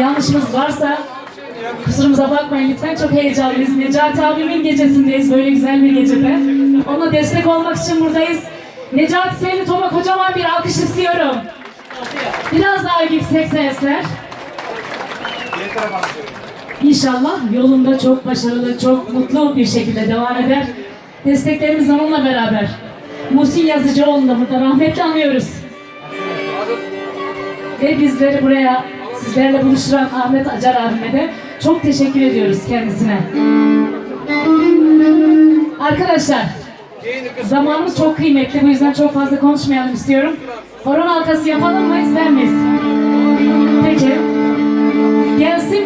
yanlışımız varsa kusurumuza bakmayın lütfen. Çok heyecanlıyız. Necati abimin gecesindeyiz böyle güzel bir gecede. Ona destek olmak için buradayız. Necati Seyli Tom'a kocaman bir alkış istiyorum. Biraz daha yüksek sesler. İnşallah yolunda çok başarılı, çok mutlu bir şekilde devam eder. Desteklerimiz onunla beraber. Muhsin Yazıcıoğlu'nu da burada rahmetle anıyoruz. Ve bizleri buraya sizlerle buluşturan Ahmet Acar abime de çok teşekkür ediyoruz kendisine. Arkadaşlar, zamanımız çok kıymetli bu yüzden çok fazla konuşmayalım istiyorum. Horon halkası yapalım mı ister miyiz? Peki. Gelsin bir 7-8.